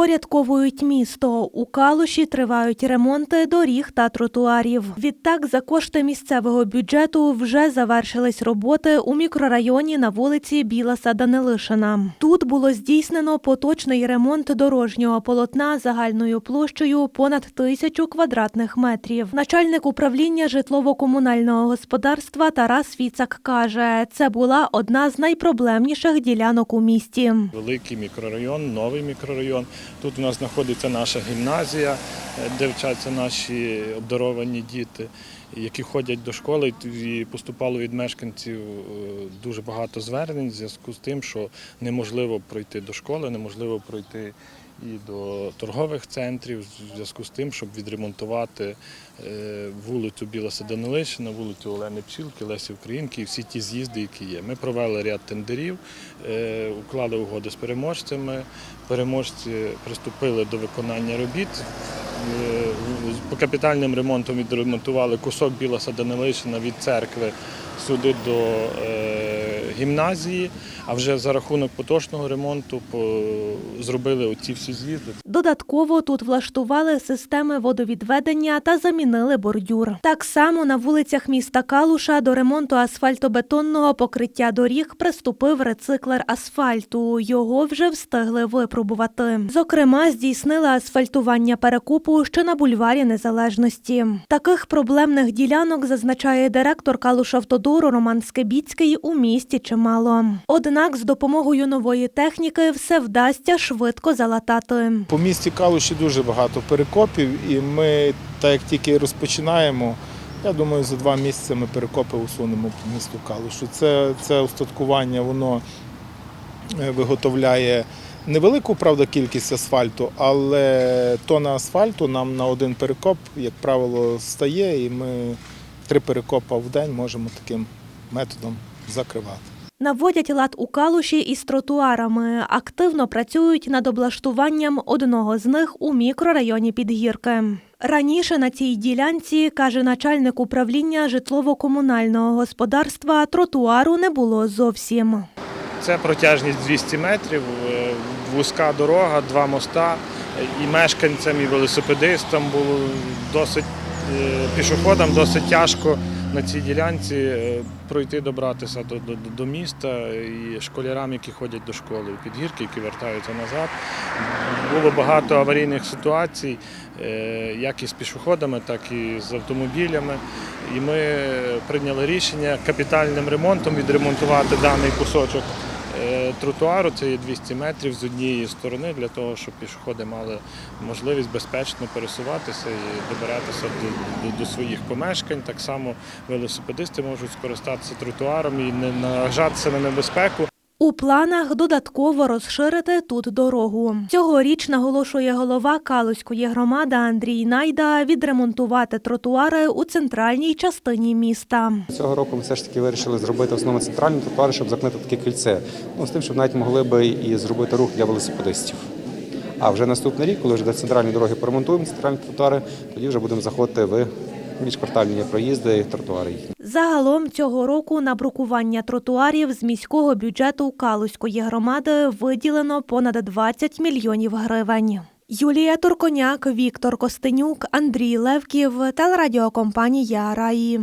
Впорядковують місто. У Калуші тривають ремонти доріг та тротуарів. Відтак, за кошти місцевого бюджету вже завершились роботи у мікрорайоні на вулиці Біласа Данилишина. Тут було здійснено поточний ремонт дорожнього полотна загальною площею понад тисячу квадратних метрів. Начальник управління житлово-комунального господарства Тарас Віцак каже, це була одна з найпроблемніших ділянок у місті. Великий мікрорайон, новий мікрорайон. Тут у нас знаходиться наша гімназія, е, де вчаться наші обдаровані діти, які ходять до школи. І поступало від мешканців е, дуже багато звернень в зв'язку з тим, що неможливо пройти до школи, неможливо пройти і до торгових центрів в зв'язку з тим, щоб відремонтувати е, вулицю Білоса Данилишина, вулицю Олени Пчілки, Лесі Українки і всі ті з'їзди, які є. Ми провели ряд тендерів, е, уклали угоди з переможцями. Переможці приступили до виконання робіт. Е, По капітальним ремонтам відремонтували кусок Білоса Данилишина від церкви сюди до гімназії, а вже за рахунок поточного ремонту зробили оці всі з'їзди. Додатково тут влаштували системи водовідведення та замінили бордюр. Так само на вулицях міста Калуша до ремонту асфальтобетонного покриття доріг приступив рециклер асфальту. Його вже встигли випробувати. Зокрема, здійснили асфальтування перекупу ще на бульварі Незалежності. Таких проблемних ділянок зазначає директор Калушавтодору Роман Скибіцький у місті чимало. Однак з допомогою нової техніки все вдасться швидко залатати. По місті Калуші дуже багато перекопів, і ми, так як тільки розпочинаємо, я думаю, за два місяці ми перекопи усунемо по місту Калушу. Це, це устаткування, воно е, виготовляє невелику, правда, кількість асфальту, але тонна асфальту нам на один перекоп, як правило, стає, і ми три перекопа в день можемо таким методом закривати. Наводять лад у калуші із тротуарами. Активно працюють над облаштуванням одного з них у мікрорайоні Підгірки. Раніше на цій ділянці, каже начальник управління житлово-комунального господарства, тротуару не було зовсім. Це протяжність 200 метрів, е, вузька дорога, два моста. І мешканцям, і велосипедистам було досить е, пішоходам досить тяжко на цій ділянці е, пройти, добратися до, до, до міста і школярам, які ходять до школи у підгірки, які вертаються назад. Було багато аварійних ситуацій, е, як і з пішоходами, так і з автомобілями. І ми прийняли рішення капітальним ремонтом відремонтувати даний кусочок е, тротуару. Це є 200 метрів з однієї сторони для того, щоб пішоходи мали можливість безпечно пересуватися і добиратися до, до, до своїх помешкань. Так само велосипедисти можуть скористатися тротуаром і не наражатися на небезпеку. У планах додатково розширити тут дорогу. Цьогоріч наголошує голова Калузької громади Андрій Найда відремонтувати тротуари у центральній частині міста. Цього року ми все ж таки вирішили зробити основно центральні тротуари, щоб закрити таке кільце. Ну, з тим, щоб навіть могли би і зробити рух для велосипедистів. А вже наступний рік, коли вже до центральні дороги поремонтуємо, центральні тротуари, тоді вже будемо заходити в міжквартальні проїзди тротуари. Загалом цього року на брукування тротуарів з міського бюджету Калузької громади виділено понад 20 мільйонів гривень. Юлія Турконяк, Віктор Костенюк, Андрій Левків, телерадіокомпанія Раї.